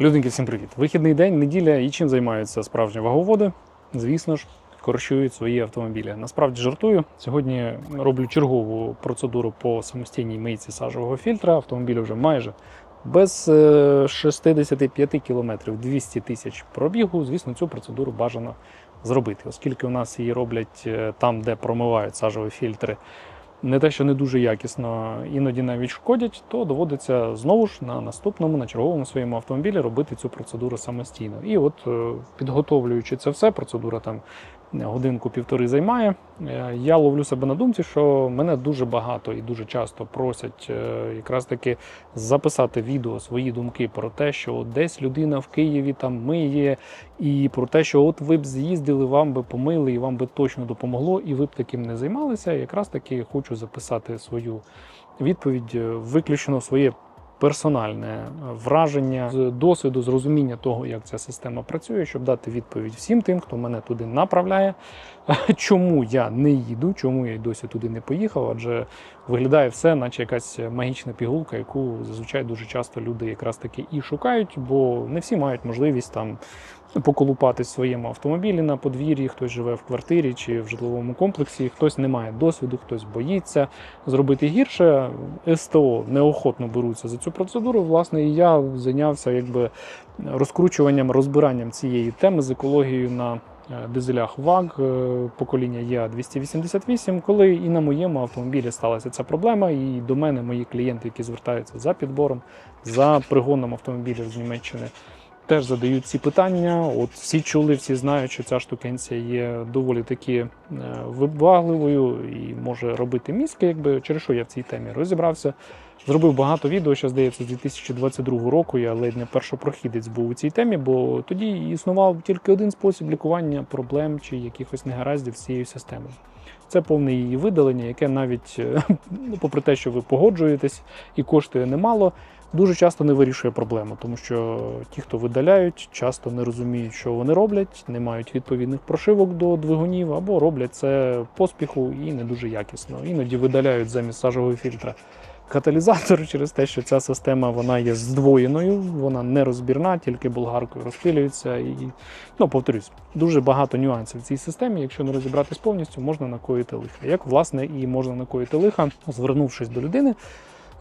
Людинки, всім привіт! Вихідний день, неділя і чим займаються справжні ваговоди? Звісно ж, корищують свої автомобілі. Насправді жартую. Сьогодні роблю чергову процедуру по самостійній мийці сажового фільтра. Автомобіль вже майже без е, 65 кілометрів 200 тисяч пробігу. Звісно, цю процедуру бажано зробити, оскільки у нас її роблять е, там, де промивають сажові фільтри не те, що не дуже якісно, іноді навіть шкодять, то доводиться знову ж на наступному, на черговому своєму автомобілі робити цю процедуру самостійно. І от е, підготовлюючи це все, процедура там годинку-півтори займає. е, Я ловлю себе на думці, що мене дуже багато і дуже часто просять е, якраз таки записати відео свої думки про те, що десь людина в Києві там миє, і про те, що от ви б з'їздили, вам би помили, і вам би точно допомогло, і ви б таким не займалися. Якраз таки хочу записати свою відповідь, е, виключно своє персональне враження з досвіду, з розуміння того, як ця система працює, щоб дати відповідь всім тим, хто мене туди направляє. Чому я не їду, чому я й досі туди не поїхав? Адже виглядає все, наче якась магічна пігулка, яку зазвичай дуже часто люди якраз таки і шукають, бо не всі мають можливість там поколупатись в своєму автомобілі на подвір'ї, хтось живе в квартирі чи в житловому комплексі, хтось не має досвіду, хтось боїться зробити гірше. СТО неохотно беруться за цю процедуру. Власне, і я зайнявся якби розкручуванням, розбиранням цієї теми з екологією на е, дизелях ВАГ е, покоління ЄА-288, коли і на моєму автомобілі сталася ця проблема, і до мене мої клієнти, які звертаються за підбором, за пригоном автомобілів з Німеччини, теж задають ці питання. От всі чули, всі знають, що ця штукенція є доволі таки е, вибагливою і може робити мізки, якби через що я в цій темі розібрався. Зробив багато відео, ще здається, з 2022 року. Я ледь не першопрохідець був у цій темі, бо тоді існував тільки один спосіб лікування проблем чи якихось негараздів з цією системою. Це повне її видалення, яке навіть, е, ну, попри те, що ви погоджуєтесь і коштує немало, дуже часто не вирішує проблему, тому що ті, хто видаляють, часто не розуміють, що вони роблять, не мають відповідних прошивок до двигунів або роблять це поспіху і не дуже якісно. Іноді видаляють замість сажового фільтра каталізатор через те, що ця система вона є здвоєною, вона не розбірна, тільки болгаркою розпилюється. І ну, повторюсь, дуже багато нюансів в цій системі. Якщо не розібратись повністю, можна накоїти лиха. Як власне і можна накоїти лиха, звернувшись до людини.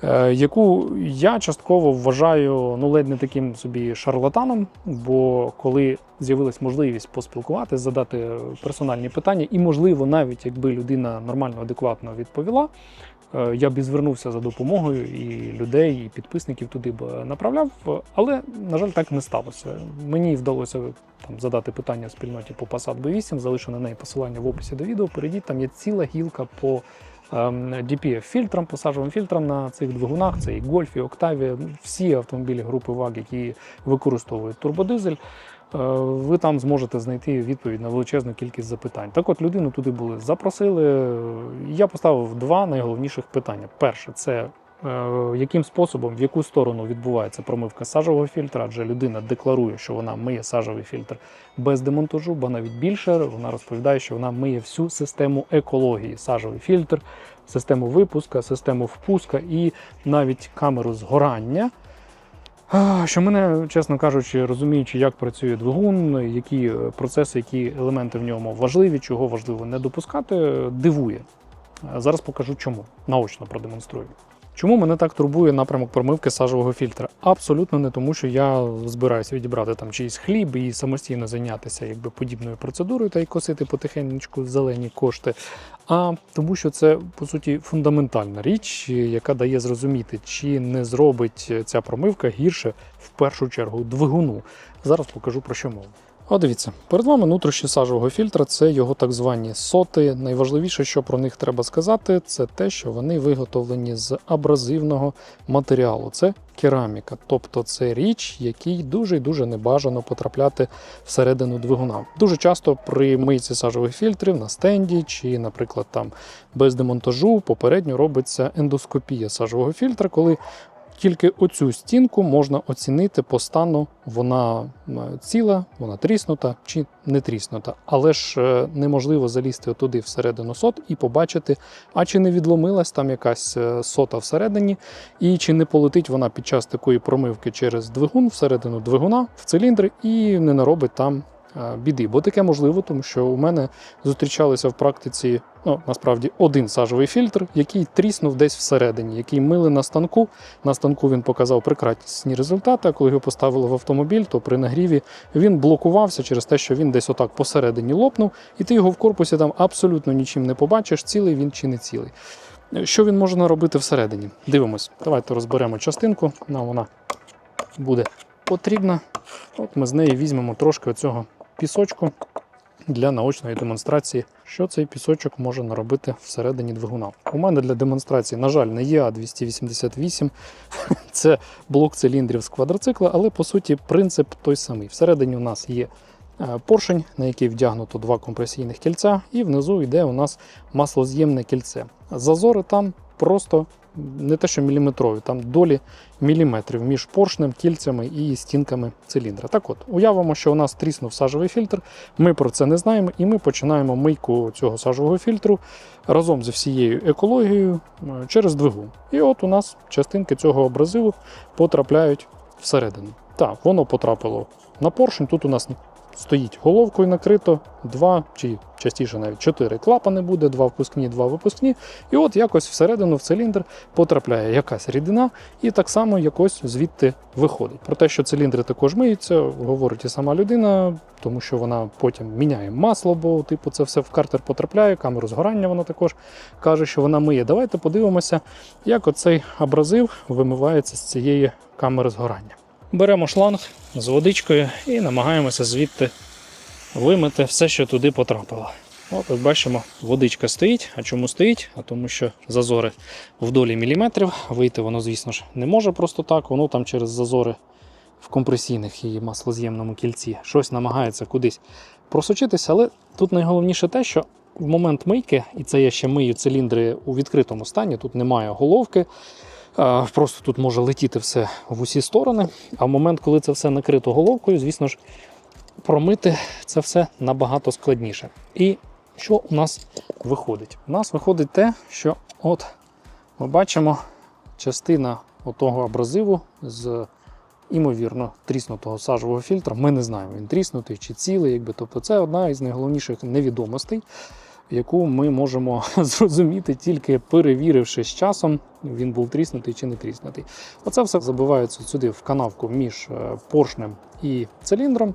Е, Яку я частково вважаю ну ледь не таким собі шарлатаном, бо коли з'явилась можливість поспілкуватися, задати персональні питання, і можливо, навіть якби людина нормально, адекватно відповіла, е, я б і звернувся за допомогою і людей, і підписників туди б направляв. Але, на жаль, так не сталося. Мені вдалося там задати питання спільноті по Passat B8, залишу на неї посилання в описі до відео. Перейдіть, там є ціла гілка по ем, DPF-фільтром, посажовим фільтром на цих двигунах. Це і Golf, і Octavia, всі автомобілі групи ВАГ, які використовують турбодизель. Е, Ви там зможете знайти відповідь на величезну кількість запитань. Так от людину туди були запросили. Я поставив два найголовніших питання. Перше, це яким способом, в яку сторону відбувається промивка сажового фільтра, адже людина декларує, що вона миє сажовий фільтр без демонтажу, бо навіть більше вона розповідає, що вона миє всю систему екології, сажовий фільтр, систему випуска, систему впуска і навіть камеру згорання. Що мене, чесно кажучи, розуміючи, як працює двигун, які е, процеси, які елементи в ньому важливі, чого важливо не допускати, дивує. Зараз покажу чому. Наочно продемонструю. Чому мене так турбує напрямок промивки сажового фільтра? Абсолютно не тому, що я збираюся відібрати там чийсь хліб і самостійно зайнятися якби подібною процедурою та й косити потихеньку зелені кошти. А тому, що це по суті фундаментальна річ, яка дає зрозуміти, чи не зробить ця промивка гірше в першу чергу двигуну. Зараз покажу про що мова. О, дивіться, перед вами нутрощі сажового фільтра це його так звані соти. Найважливіше, що про них треба сказати, це те, що вони виготовлені з абразивного матеріалу. Це кераміка, тобто це річ, якій дуже і дуже небажано потрапляти всередину двигуна. Дуже часто при мийці сажових фільтрів на стенді чи, наприклад, там без демонтажу попередньо робиться ендоскопія сажового фільтра, коли тільки оцю стінку можна оцінити по стану, вона ціла, вона тріснута чи не тріснута. Але ж е, неможливо залізти туди всередину сот і побачити, а чи не відломилась там якась е, сота всередині, і чи не полетить вона під час такої промивки через двигун всередину двигуна в циліндр і не наробить там е, біди. Бо таке можливо, тому що у мене зустрічалися в практиці ну, насправді один сажовий фільтр, який тріснув десь всередині, який мили на станку. На станку він показав прекрасні результати. А коли його поставили в автомобіль, то при нагріві він блокувався через те, що він десь отак посередині лопнув, і ти його в корпусі там абсолютно нічим не побачиш, цілий він чи не цілий. Що він може наробити всередині? Дивимось. Давайте розберемо частинку. Нам вона буде потрібна. От ми з неї візьмемо трошки оцього пісочку для наочної демонстрації, що цей пісочок може наробити всередині двигуна. У мене для демонстрації, на жаль, не є 288 це блок циліндрів з квадроцикла, але по суті принцип той самий. Всередині у нас є поршень, на який вдягнуто два компресійних кільця, і внизу йде у нас маслоз'ємне кільце. Зазори там просто не те, що міліметрові, там долі міліметрів між поршнем, кільцями і стінками циліндра. Так от, уявимо, що у нас тріснув сажовий фільтр, ми про це не знаємо, і ми починаємо мийку цього сажового фільтру разом зі всією екологією е, через двигун. І от у нас частинки цього абразиву потрапляють всередину. Так, воно потрапило на поршень. Тут у нас стоїть головкою накрито два чи частіше навіть чотири клапани буде, два впускні, два випускні. І от якось всередину в циліндр потрапляє якась рідина, і так само якось звідти виходить. Про те, що циліндри також миються, говорить і сама людина, тому що вона потім міняє масло, бо типу це все в картер потрапляє, камеру згорання вона також каже, що вона миє. Давайте подивимося, як оцей абразив вимивається з цієї камери згорання. Беремо шланг з водичкою і намагаємося звідти вимити все, що туди потрапило. От, як бачимо, водичка стоїть. А чому стоїть? А тому що зазори в долі міліметрів. Вийти воно, звісно ж, не може просто так. Воно там через зазори в компресійних і маслоз'ємному кільці щось намагається кудись просочитися. Але тут найголовніше те, що в момент мийки, і це я ще мию циліндри у відкритому стані, тут немає головки. Просто тут може летіти все в усі сторони. А в момент, коли це все накрито головкою, звісно ж, промити це все набагато складніше. І що у нас виходить? У нас виходить те, що от ми бачимо частина отого абразиву з імовірно тріснутого сажового фільтра. Ми не знаємо, він тріснутий чи цілий. Якби. Тобто це одна із найголовніших невідомостей, яку ми можемо зрозуміти тільки перевіривши з часом, він був тріснутий чи не тріснутий. Оце все забивається сюди в канавку між е, поршнем і циліндром.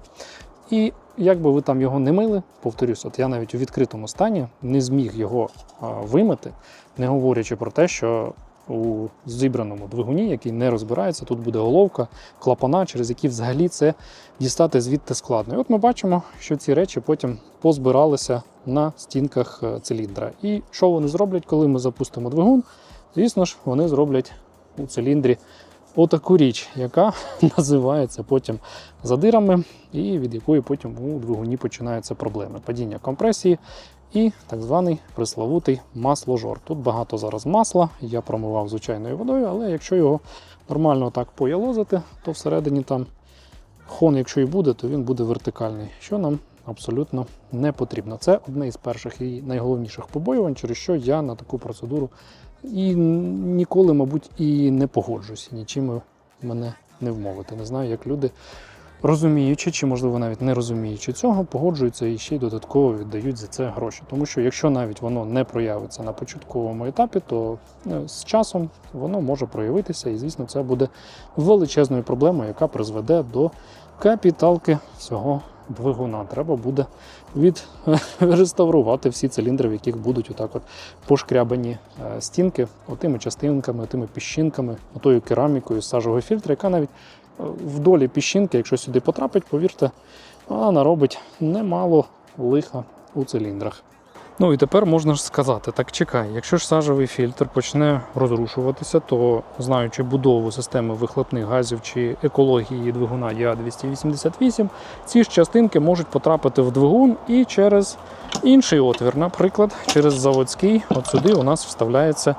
І як би ви там його не мили, повторюсь, от я навіть у відкритому стані не зміг його вимити, не говорячи про те, що у зібраному двигуні, який не розбирається, тут буде головка, клапана, через які взагалі це дістати звідти складно. І от ми бачимо, що ці речі потім позбиралися на стінках е, циліндра. І що вони зроблять, коли ми запустимо двигун? Звісно ж, вони зроблять у циліндрі отаку річ, яка називається потім задирами, і від якої потім у двигуні починаються проблеми. Падіння компресії і так званий пресловутий масложор. Тут багато зараз масла, я промивав звичайною водою, але якщо його нормально так поялозити, то всередині там хон, якщо і буде, то він буде вертикальний, що нам абсолютно не потрібно. Це одне із перших і найголовніших побоювань, через що я на таку процедуру і ніколи, мабуть, і не погоджусь, нічим мене не вмовити. Не знаю, як люди, розуміючи, чи можливо навіть не розуміючи цього, погоджуються і ще й додатково віддають за це гроші. Тому що якщо навіть воно не проявиться на початковому етапі, то е, з часом воно може проявитися, і звісно, це буде величезною проблемою, яка призведе до капіталки всього двигуна. Треба буде відреставрувати всі циліндри, в яких будуть отак от пошкрябані е, стінки отими частинками, тими піщинками, отою керамікою сажового фільтра, яка навіть в долі піщинки, якщо сюди потрапить, повірте, вона наробить немало лиха у циліндрах. Ну і тепер можна ж сказати, так чекай, якщо ж сажовий фільтр почне розрушуватися, то знаючи будову системи вихлопних газів чи екології двигуна Я-288, ці ж частинки можуть потрапити в двигун і через інший отвір, наприклад, через заводський, от сюди у нас вставляється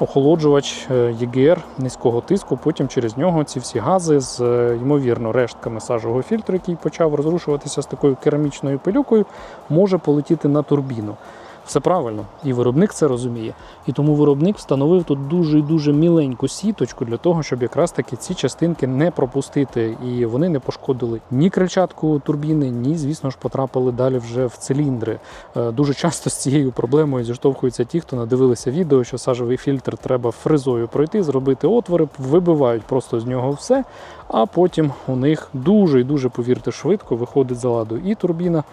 охолоджувач е, ЄГР низького тиску. Потім через нього ці всі гази з е, ймовірно рештками сажового фільтру, який почав розрушуватися з такою керамічною пилюкою, може полетіти на турбіну. Все правильно, і виробник це розуміє. І тому виробник встановив тут дуже і дуже міленьку сіточку для того, щоб якраз таки ці частинки не пропустити, і вони не пошкодили ні крильчатку турбіни, ні, звісно ж, потрапили далі вже в циліндри. Е, Дуже часто з цією проблемою зіштовхуються ті, хто надивилися відео, що сажовий фільтр треба фрезою пройти, зробити отвори, вибивають просто з нього все. А потім у них дуже і дуже, повірте, швидко виходить за ладу і турбіна,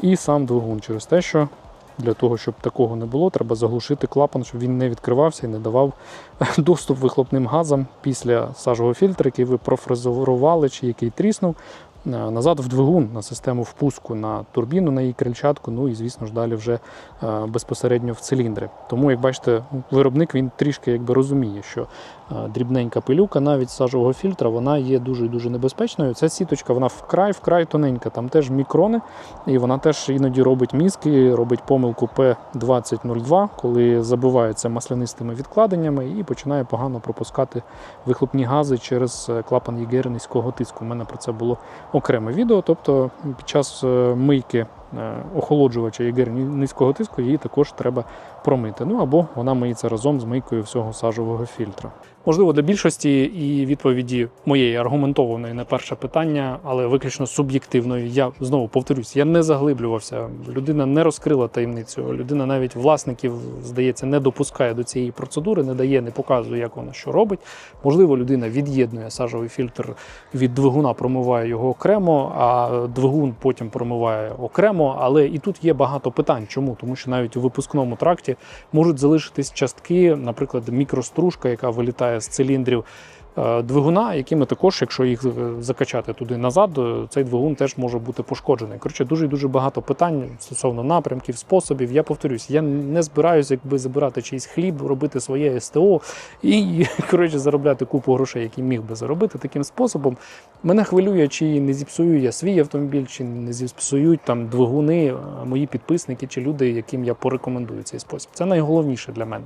і сам двигун через те, що для того, щоб такого не було, треба заглушити клапан, щоб він не відкривався і не давав доступ вихлопним газам після сажового фільтра, який ви профрезерували чи який тріснув. е, Назад в двигун на систему впуску на турбіну, на її крильчатку, ну і звісно ж далі вже е, безпосередньо в циліндри. Тому, як бачите, виробник він трішки якби розуміє, що дрібненька пилюка навіть сажового фільтра вона є дуже дуже небезпечною. Ця сіточка вона вкрай вкрай тоненька, там теж мікрони, і вона теж іноді робить мізки, робить помилку P2002, коли забивається маслянистими відкладеннями і починає погано пропускати вихлопні гази через е, клапан ЄГР низького тиску. У мене про це було окреме відео. Тобто під час е, мийки е, охолоджувача ЄГР низького тиску її також треба промити. Ну або вона миється разом з мийкою всього сажового фільтра. Можливо, для більшості і відповіді моєї аргументованої на перше питання, але виключно суб'єктивної. Я знову повторюсь, я не заглиблювався. Людина не розкрила таємницю. Людина навіть власників, здається, не допускає до цієї процедури, не дає, не показує, як вона що робить. Можливо, людина від'єднує сажовий фільтр від двигуна, промиває його окремо, а двигун потім промиває окремо. Але і тут є багато питань. Чому? Тому що навіть у випускному тракті можуть залишитись частки, наприклад, мікростружка, яка вилітає з циліндрів. Е, Двигуна, якими також, якщо їх е, закачати туди назад, е, цей двигун теж може бути пошкоджений. Коротше, дуже дуже багато питань стосовно напрямків, способів. Я повторюсь, я не збираюся якби забирати чийсь хліб, робити своє СТО і коротше заробляти купу грошей, які міг би заробити таким способом. Мене хвилює, чи не зіпсую я свій автомобіль, чи не зіпсують там двигуни, мої підписники чи люди, яким я порекомендую цей спосіб. Це найголовніше для мене.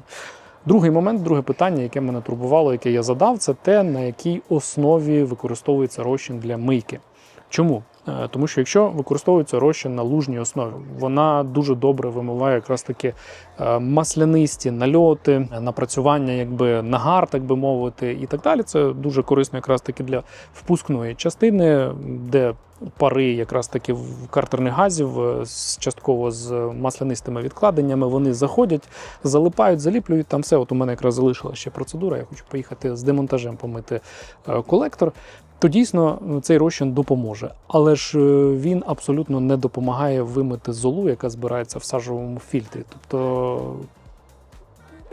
Другий момент, друге питання, яке мене турбувало, яке я задав, це те, на якій основі використовується розчин для мийки. Чому? Е, Тому що якщо використовується розчин на лужній основі, вона дуже добре вимиває якраз таки е, маслянисті нальоти, напрацювання, якби нагар, так би мовити, і так далі. Це дуже корисно якраз таки для впускної частини, де пари якраз таки в картерних газів е, частково з маслянистими відкладеннями, вони заходять, залипають, заліплюють там все. От у мене якраз залишилася ще процедура. Я хочу поїхати з демонтажем помити е, колектор. То дійсно е, цей розчин допоможе, але ж він абсолютно не допомагає вимити золу, яка збирається в сажовому фільтрі. Тобто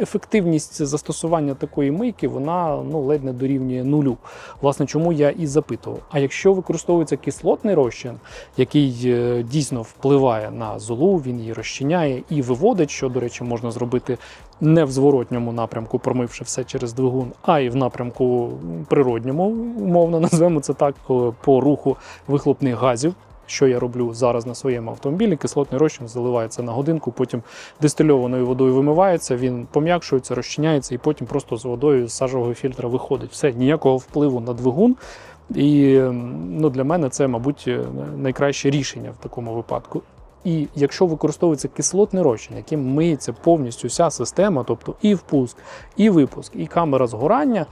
ефективність застосування такої мийки вона ну ледь не дорівнює нулю. Власне, чому я і запитував. А якщо використовується кислотний розчин, який е, дійсно впливає на золу, він її розчиняє і виводить, що, до речі, можна зробити не в зворотньому напрямку, промивши все через двигун, а й в напрямку природньому, умовно назвемо це так, е, по руху вихлопних газів. Що я роблю зараз на своєму автомобілі? Кислотний розчин заливається на годинку, потім дистильованою водою вимивається, він пом'якшується, розчиняється і потім просто з водою з сажового фільтра виходить. Все, ніякого впливу на двигун. І ем, ну, для мене це, мабуть, е, найкраще рішення в такому випадку. І якщо використовується кислотний розчин, яким миється повністю вся система, тобто і впуск, і випуск, і камера згорання,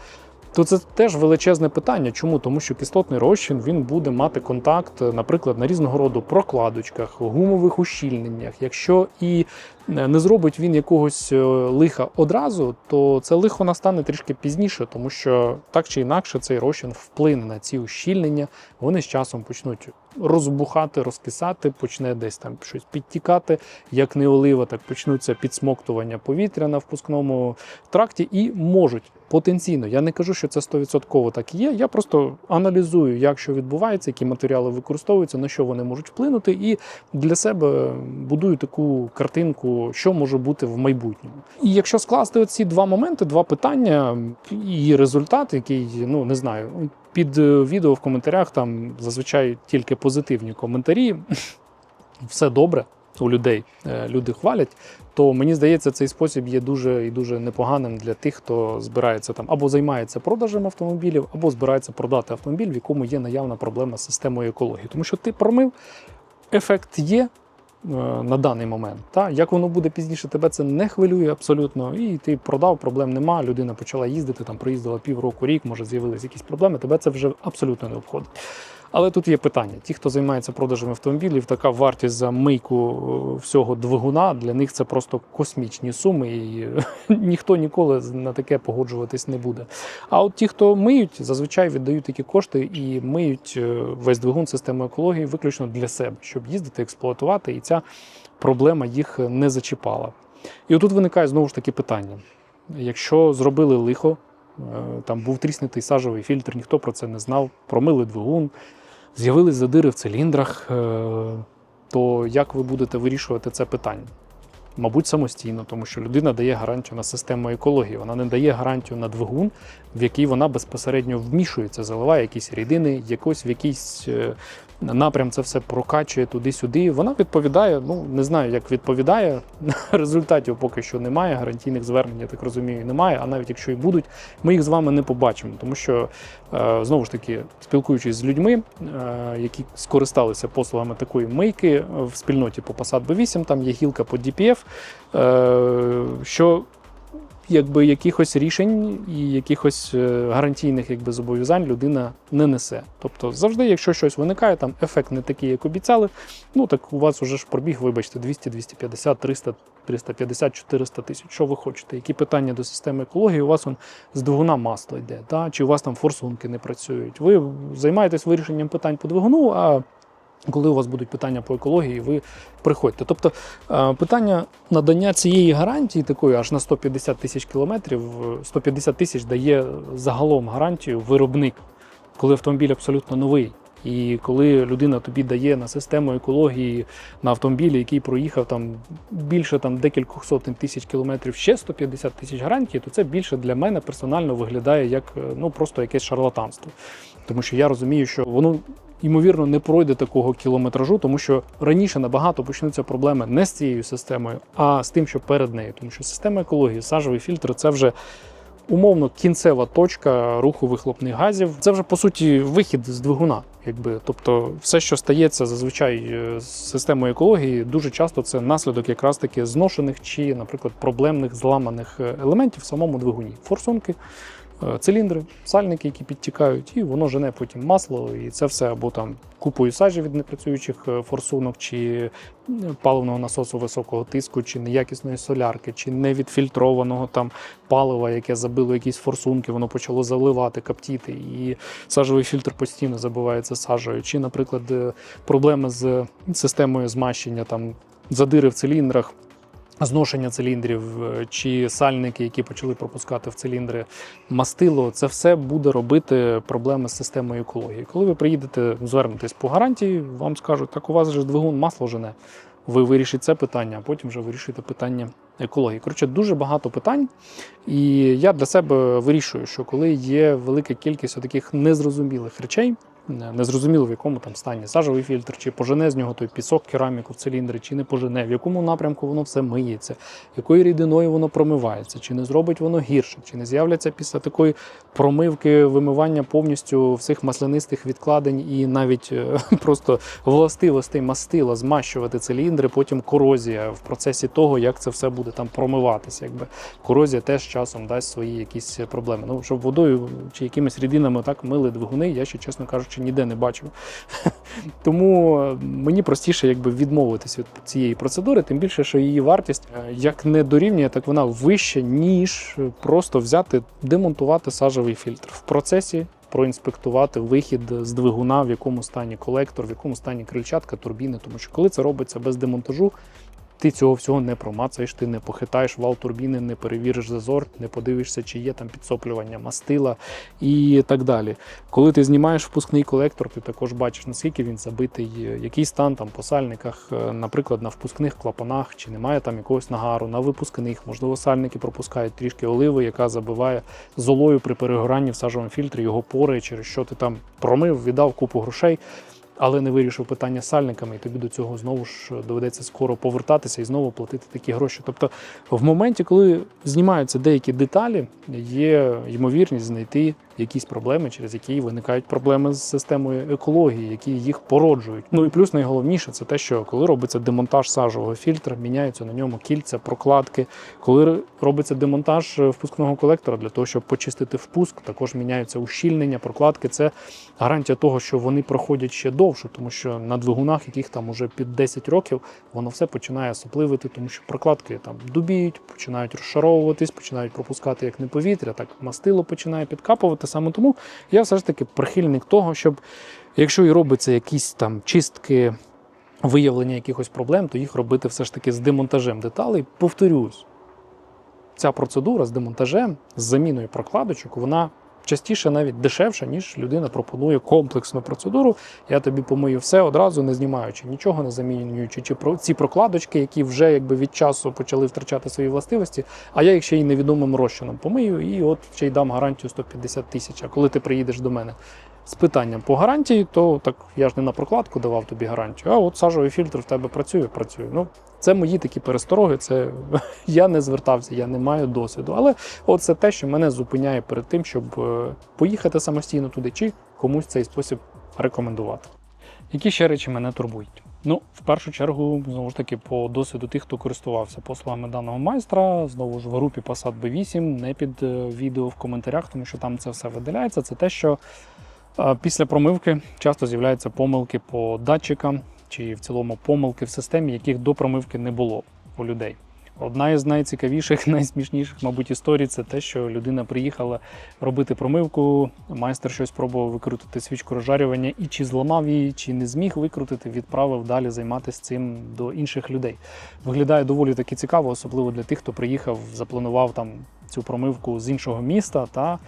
то це теж величезне питання. Чому? Тому що кислотний розчин він буде мати контакт, наприклад, на різного роду прокладочках, гумових ущільненнях. Якщо і не зробить він якогось е, лиха одразу, то це лихо настане трішки пізніше, тому що так чи інакше цей розчин вплине на ці ущільнення. Вони з часом почнуть розбухати, розкисати, почне десь там щось підтікати, як не олива, так почнуться підсмоктування повітря на впускному тракті і можуть потенційно. Я не кажу, що це 100% так і є. Я просто аналізую, як що відбувається, які матеріали використовуються, на що вони можуть вплинути, і для себе будую таку картинку, що може бути в майбутньому. І якщо скласти оці два моменти, два питання і результат, який ну не знаю, під е, відео в коментарях там зазвичай тільки позитивні коментарі. Все добре. у людей е, люди хвалять, то мені здається, цей спосіб є дуже і дуже непоганим для тих, хто збирається там або займається продажем автомобілів, або збирається продати автомобіль, в якому є наявна проблема з системою екології. Тому що ти промив, ефект є. Е, На даний момент, та як воно буде пізніше, тебе це не хвилює абсолютно. І ти продав, проблем нема. Людина почала їздити, там проїздила півроку, рік, може з'явилися якісь проблеми. Тебе це вже абсолютно не обходить. Але тут є питання: ті, хто займається продажем автомобілів, така вартість за мийку е, всього двигуна для них це просто космічні суми, і ніхто ніколи на таке погоджуватись не буде. А от ті, хто миють, зазвичай віддають такі кошти і миють е, весь двигун системи екології виключно для себе, щоб їздити, експлуатувати, і ця проблема їх не зачіпала. І отут виникає знову ж таки питання: якщо зробили лихо, е, там був тріснутий сажовий фільтр, ніхто про це не знав, промили двигун, з'явились задири в циліндрах, е, то як ви будете вирішувати це питання? Мабуть, самостійно, тому що людина дає гарантію на систему екології. Вона не дає гарантію на двигун, в який вона безпосередньо вмішується, заливає якісь рідини, якось в якийсь е, напрям це все прокачує туди-сюди. Вона відповідає. Ну не знаю, як відповідає. Результатів поки що немає. Гарантійних звернень, я так розумію, немає. А навіть якщо і будуть, ми їх з вами не побачимо, тому що е, знову ж таки, спілкуючись з людьми, е, які скористалися послугами такої мийки е, в спільноті по Passat B8, там є гілка по DPF, що якби якихось рішень і якихось е, гарантійних якби, зобов'язань людина не несе. Тобто завжди, якщо щось виникає, там ефект не такий, як обіцяли, ну так у вас вже ж пробіг, вибачте, 200, 250, 300, 350, 400 тисяч. Що ви хочете? Які питання до системи екології? У вас он з двигуна масло йде, та? чи у вас там форсунки не працюють? Ви займаєтесь вирішенням питань по двигуну, а коли у вас будуть питання по екології, ви приходьте. Тобто е, питання надання цієї гарантії, такої аж на 150 тисяч кілометрів, е, 150 тисяч дає загалом гарантію виробник, коли автомобіль абсолютно новий. І коли людина тобі дає на систему екології на автомобілі, який проїхав там більше там декількох сотень тисяч кілометрів, ще 150 тисяч гарантії, то це більше для мене персонально виглядає як е, ну просто якесь шарлатанство. Тому що я розумію, що воно ймовірно не пройде такого кілометражу, тому що раніше набагато почнуться проблеми не з цією системою, а з тим, що перед нею. Тому що система екології, сажовий фільтр це вже умовно кінцева точка руху вихлопних газів. Це вже по суті вихід з двигуна. Якби, тобто, все, що стається зазвичай е, з системою екології, дуже часто це наслідок якраз таки зношених чи, наприклад, проблемних зламаних е, елементів в самому двигуні. Форсунки, циліндри, сальники, які підтікають, і воно жене потім масло, і це все або там купою сажі від непрацюючих е, форсунок, чи е, паливного насосу високого тиску, чи неякісної солярки, чи невідфільтрованого там палива, яке забило якісь форсунки, воно почало заливати, каптіти, і сажовий фільтр постійно забивається сажею. Чи, наприклад, е, проблеми з системою змащення, там задири в циліндрах. Зношення циліндрів е, чи сальники, які почали пропускати в циліндри мастило, це все буде робити проблеми з системою екології. Коли ви приїдете, звернетесь по гарантії, вам скажуть, так у вас же двигун масло жене. Ви вирішите це питання, а потім вже вирішуєте питання екології. Коротше, дуже багато питань. І я для себе вирішую, що коли є велика кількість таких незрозумілих речей, незрозуміло в якому там стані сажовий фільтр, чи пожене з нього той пісок, кераміку в циліндри, чи не пожене, в якому напрямку воно все миється, якою рідиною воно промивається, чи не зробить воно гірше, чи не з'являться після такої промивки вимивання повністю всіх маслянистих відкладень і навіть е, просто властивостей мастила змащувати циліндри, потім корозія в процесі того, як це все буде там промиватися. Якби корозія теж часом дасть свої якісь проблеми. Ну щоб водою чи якимись рідинами так мили двигуни, я ще чесно кажучи, ніде не бачив. Тому е, мені простіше якби відмовитись від цієї процедури, тим більше, що її вартість е, як не дорівнює, так вона вища, ніж просто взяти, демонтувати сажовий фільтр в процесі. Проінспектувати вихід з двигуна, в якому стані колектор, в якому стані крильчатка, турбіни. Тому що коли це робиться без демонтажу, ти цього всього не промацаєш, ти не похитаєш вал турбіни, не перевіриш зазор, не подивишся, чи є там підсоплювання мастила і так далі. Коли ти знімаєш впускний колектор, ти також бачиш, наскільки він забитий, який стан там по сальниках, е, наприклад, на впускних клапанах, чи немає там якогось нагару, на випускних, можливо, сальники пропускають трішки оливи, яка забиває золою при перегоранні в сажовому фільтрі його пори, через що ти там промив, віддав купу грошей. Але не вирішив питання з сальниками, і тобі до цього знову ж доведеться скоро повертатися і знову платити такі гроші. Тобто, в моменті, коли знімаються деякі деталі, є ймовірність знайти якісь проблеми, через які виникають проблеми з системою екології, які їх породжують. Ну і плюс найголовніше це те, що коли робиться демонтаж сажового фільтра, міняються на ньому кільця, прокладки. Коли робиться демонтаж впускного колектора для того, щоб почистити впуск, також міняються ущільнення, прокладки. Це гарантія того, що вони проходять ще довше, тому що на двигунах, яких там уже під 10 років, воно все починає сопливити, тому що прокладки там дубіють, починають розшаровуватись, починають пропускати як не повітря, так мастило починає підкапувати. Саме тому я все ж таки прихильник того, щоб якщо і робиться якісь там чистки, виявлення якихось проблем, то їх робити все ж таки з демонтажем деталей. Повторюсь, ця процедура з демонтажем, з заміною прокладочок, вона частіше навіть дешевше, ніж людина пропонує комплексну процедуру. Я тобі помию все одразу, не знімаючи нічого, не замінюючи чи про ці прокладочки, які вже якби від часу почали втрачати свої властивості. А я їх ще й невідомим розчином помию, і от ще й дам гарантію 150 тисяч. Коли ти приїдеш до мене з питанням по гарантії, то так я ж не на прокладку давав тобі гарантію, а от сажовий фільтр в тебе працює, працює. Ну, це мої такі перестороги. Це я не звертався, я не маю досвіду. Але це те, що мене зупиняє перед тим, щоб е, поїхати самостійно туди, чи комусь цей спосіб рекомендувати. Які ще речі мене турбують? Ну, в першу чергу, знову ж таки, по досвіду тих, хто користувався послугами даного майстра, знову ж в групі Passat B8, не під е, відео в коментарях, тому що там це все видаляється. Це те, що після промивки часто з'являються помилки по датчикам чи в цілому помилки в системі, яких до промивки не було у людей. Одна із найцікавіших, найсмішніших, мабуть, історій це те, що людина приїхала робити промивку, майстер щось пробував викрутити свічку розжарювання і чи зламав її, чи не зміг викрутити, відправив далі займатися цим до інших людей. Виглядає доволі таки цікаво, особливо для тих, хто приїхав, запланував там цю промивку з іншого міста. та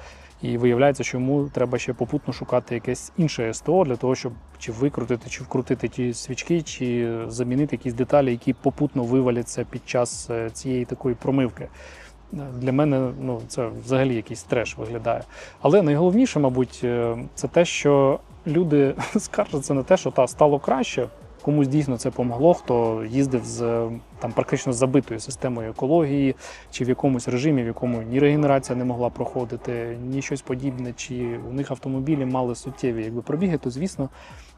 і виявляється, що йому треба ще попутно шукати якесь інше СТО для того, щоб чи викрутити, чи вкрутити ті свічки, чи замінити якісь деталі, які попутно виваляться під час е, цієї такої промивки. Для мене ну, це взагалі якийсь треш виглядає. Але найголовніше, мабуть, е, це те, що люди скаржаться на те, що та стало краще. Комусь дійсно це помогло, хто їздив з там практично забитою системою екології, чи в якомусь режимі, в якому ні регенерація не могла проходити, ні щось подібне, чи у них автомобілі мали суттєві якби пробіги, то звісно,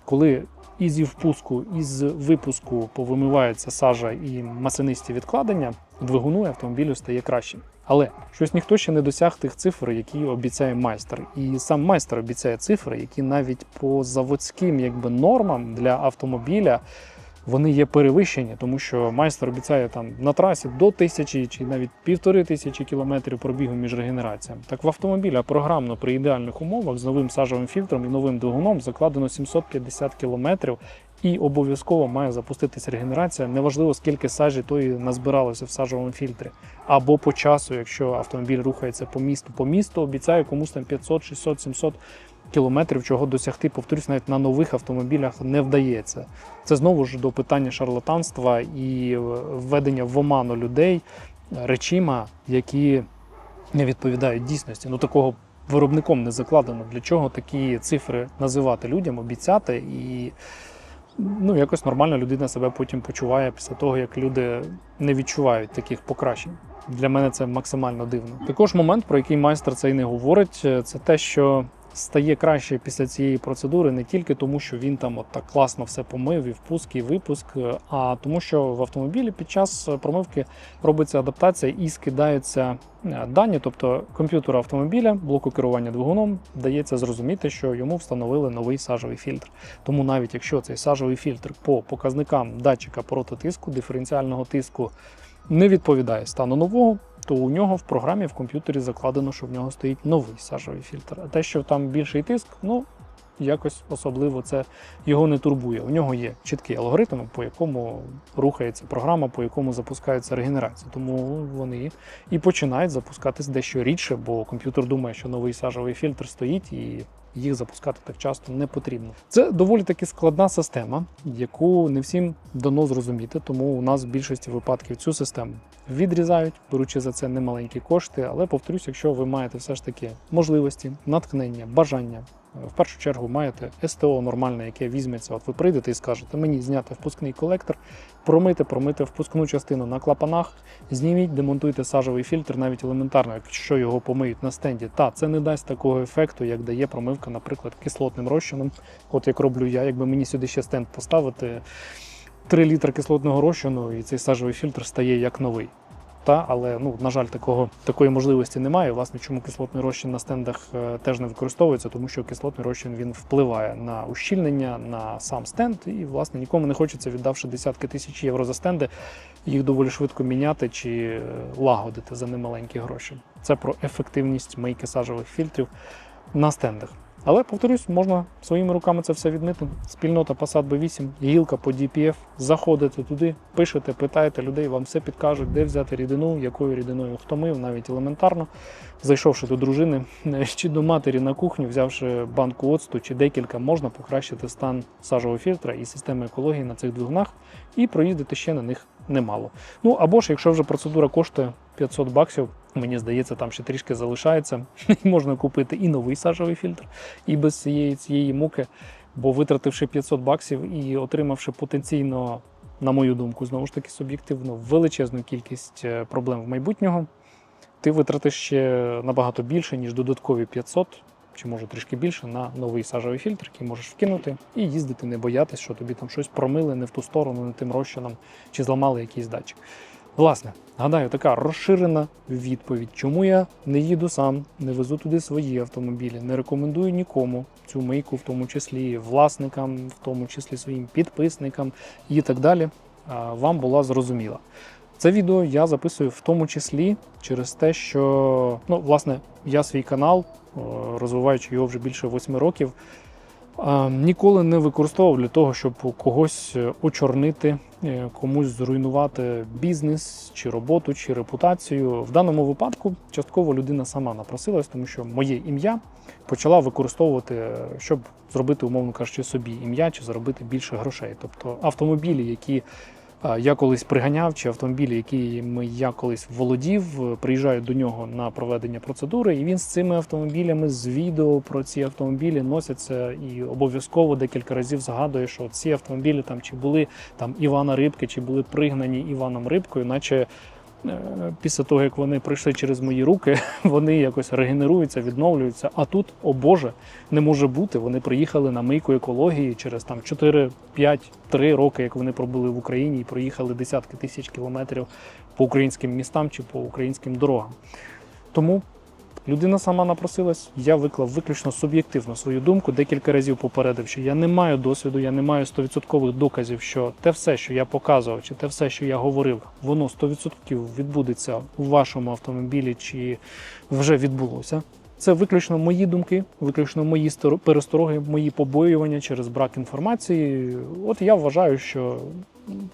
коли і зі впуску, і з випуску повимивається сажа і масинисті відкладення, двигуну і автомобілю стає краще. Але щось ніхто ще не досяг тих цифр, які обіцяє майстер. І сам майстер обіцяє цифри, які навіть по заводським якби нормам для автомобіля вони є перевищені, тому що майстер обіцяє там на трасі до тисячі чи навіть півтори тисячі кілометрів пробігу між регенераціями. Так в автомобіля програмно при ідеальних умовах з новим сажовим фільтром і новим двигуном закладено 750 кілометрів. І обов'язково має запуститися регенерація. Неважливо, скільки сажі тої назбиралося в сажовому фільтрі. Або по часу, якщо автомобіль рухається по місту, по місту обіцяє комусь там 500, 600, 700 кілометрів, чого досягти, повторюсь, навіть на нових автомобілях не вдається. Це знову ж до питання шарлатанства і введення в оману людей речима, які не відповідають дійсності. Ну такого виробником не закладено. Для чого такі цифри називати людям, обіцяти і. Ну, якось нормально людина себе потім почуває після того, як люди не відчувають таких покращень. Для мене це максимально дивно. Також момент, про який майстер це і не говорить, це те, що стає краще після цієї процедури не тільки тому, що він там от так класно все помив, і впуск, і випуск, а тому, що в автомобілі під час промивки робиться адаптація і скидаються е, дані, тобто комп'ютер автомобіля, блоку керування двигуном, дається зрозуміти, що йому встановили новий сажовий фільтр. Тому навіть якщо цей сажовий фільтр по показникам датчика прототиску, диференціального тиску не відповідає стану нового то у нього в програмі в комп'ютері закладено, що в нього стоїть новий сажовий фільтр. А те, що там більший тиск, ну якось особливо це його не турбує. У нього є чіткий алгоритм, по якому рухається програма, по якому запускається регенерація. Тому вони і починають запускатись дещо рідше, бо комп'ютер думає, що новий сажовий фільтр стоїть і їх запускати так часто не потрібно. Це доволі таки складна система, яку не всім дано зрозуміти, тому у нас в більшості випадків цю систему відрізають, беручи за це немаленькі кошти. Але повторюсь, якщо ви маєте все ж таки можливості, натхнення, бажання в першу чергу маєте СТО нормальне, яке візьметься. От ви прийдете і скажете, мені зняти впускний колектор, промити, промити впускну частину на клапанах, зніміть, демонтуйте сажовий фільтр, навіть елементарно, якщо його помиють на стенді. Та це не дасть такого ефекту, як дає промивка, наприклад, кислотним розчином. От як роблю я, якби мені сюди ще стенд поставити. 3 літри кислотного розчину, і цей сажовий фільтр стає як новий. Та, але ну, на жаль, такого, такої можливості немає. Власне, чому кислотний розчин на стендах е, теж не використовується, тому що кислотний розчин він впливає на ущільнення, на сам стенд, і власне нікому не хочеться, віддавши десятки тисяч євро за стенди, їх доволі швидко міняти чи е, лагодити за немаленькі гроші. Це про ефективність мийки сажових фільтрів на стендах. Але повторюсь, можна своїми руками це все відмити. Спільнота Passat B8, гілка по DPF. Заходите туди, пишете, питаєте людей, вам все підкажуть, де взяти рідину, якою рідиною хто мив, навіть елементарно. Зайшовши до дружини чи до матері на кухню, взявши банку оцту чи декілька, можна покращити стан сажового фільтра і системи екології на цих двигунах і проїздити ще на них немало. Ну або ж, якщо вже процедура коштує 500 баксів, мені здається, там ще трішки залишається, можна купити і новий сажовий фільтр, і без цієї цієї муки. Бо витративши 500 баксів і отримавши потенційно, на мою думку, знову ж таки суб'єктивно величезну кількість е, проблем в майбутнього, ти витратиш ще набагато більше, ніж додаткові 500, чи може трішки більше, на новий сажовий фільтр, який можеш вкинути, і їздити, не боятись, що тобі там щось промили не в ту сторону, не тим розчином, чи зламали якийсь датчик. Власне, гадаю, така розширена відповідь, чому я не їду сам, не везу туди свої автомобілі, не рекомендую нікому цю мийку, в тому числі власникам, в тому числі своїм підписникам і так далі, вам була зрозуміла. Це відео я записую в тому числі через те, що ну, власне я свій канал, розвиваючи його вже більше восьми років, ніколи не використовував для того, щоб когось е, очорнити, е, комусь зруйнувати бізнес чи роботу, чи репутацію. В даному випадку частково людина сама напросилась, тому що моє ім'я почала використовувати, е, щоб зробити, умовно кажучи, собі ім'я чи заробити більше грошей. Тобто автомобілі, які я колись приганяв, чи автомобілі, якими я колись володів, приїжджаю до нього на проведення процедури, і він з цими автомобілями з відео про ці автомобілі носяться і обов'язково декілька разів згадує, що ці автомобілі там чи були там Івана Рибки, чи були пригнані Іваном Рибкою, наче. Е, Після того, як вони пройшли через мої руки, вони якось регенеруються, відновлюються. А тут, о Боже, не може бути. Вони приїхали на мийку екології через там 4, 5, 3 роки, як вони пробули в Україні і проїхали десятки тисяч кілометрів по українським містам чи по українським дорогам. Тому людина сама напросилась, я виклав виключно суб'єктивно свою думку, декілька разів попередив, що я не маю досвіду, я не маю 100% доказів, що те все, що я показував, чи те все, що я говорив, воно 100% відбудеться у вашому автомобілі, чи вже відбулося. Це виключно мої думки, виключно мої перестороги, мої побоювання через брак інформації. От я вважаю, що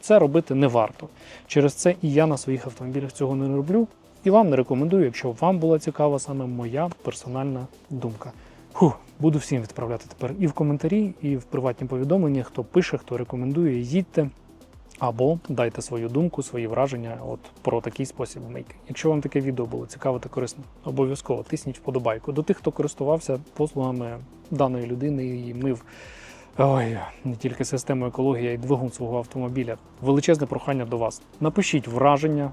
це робити не варто. Через це і я на своїх автомобілях цього не роблю. І вам не рекомендую, якщо вам була цікава саме моя персональна думка. Фух, буду всім відправляти тепер і в коментарі, і в приватні повідомлення. Хто пише, хто рекомендує, їдьте. Або дайте свою думку, свої враження от про такий спосіб мийки. Якщо вам таке відео було цікаво та корисно, обов'язково тисніть вподобайку. До тих, хто користувався послугами даної людини і мив ой, не тільки систему екології, а й двигун свого автомобіля. Величезне прохання до вас. Напишіть враження,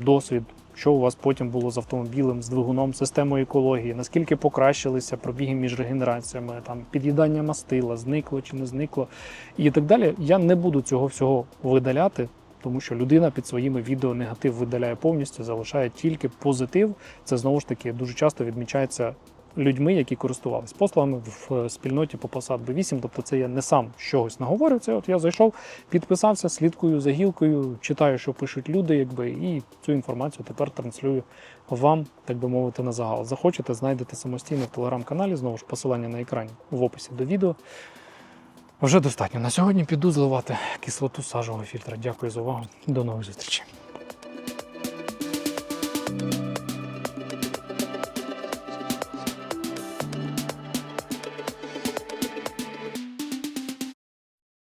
досвід, що у вас потім було з автомобілем, з двигуном, системою екології, наскільки покращилися пробіги між регенераціями, там під'їдання мастила, зникло чи не зникло, і так далі. Я не буду цього всього видаляти. Тому що людина під своїми відео негатив видаляє повністю, залишає тільки позитив. Це знову ж таки дуже часто відмічається людьми, які користувалися послугами в е, спільноті по Passat B8. Тобто це я не сам чогось наговорив. Це от я зайшов, підписався, слідкую за гілкою, читаю, що пишуть люди, якби, і цю інформацію тепер транслюю вам, так би мовити, на загал. Захочете, знайдете самостійно в телеграм-каналі. Знову ж посилання на екрані в описі до відео. Вже достатньо. На сьогодні піду зливати кислоту сажового фільтра. Дякую за увагу. До нових зустрічей.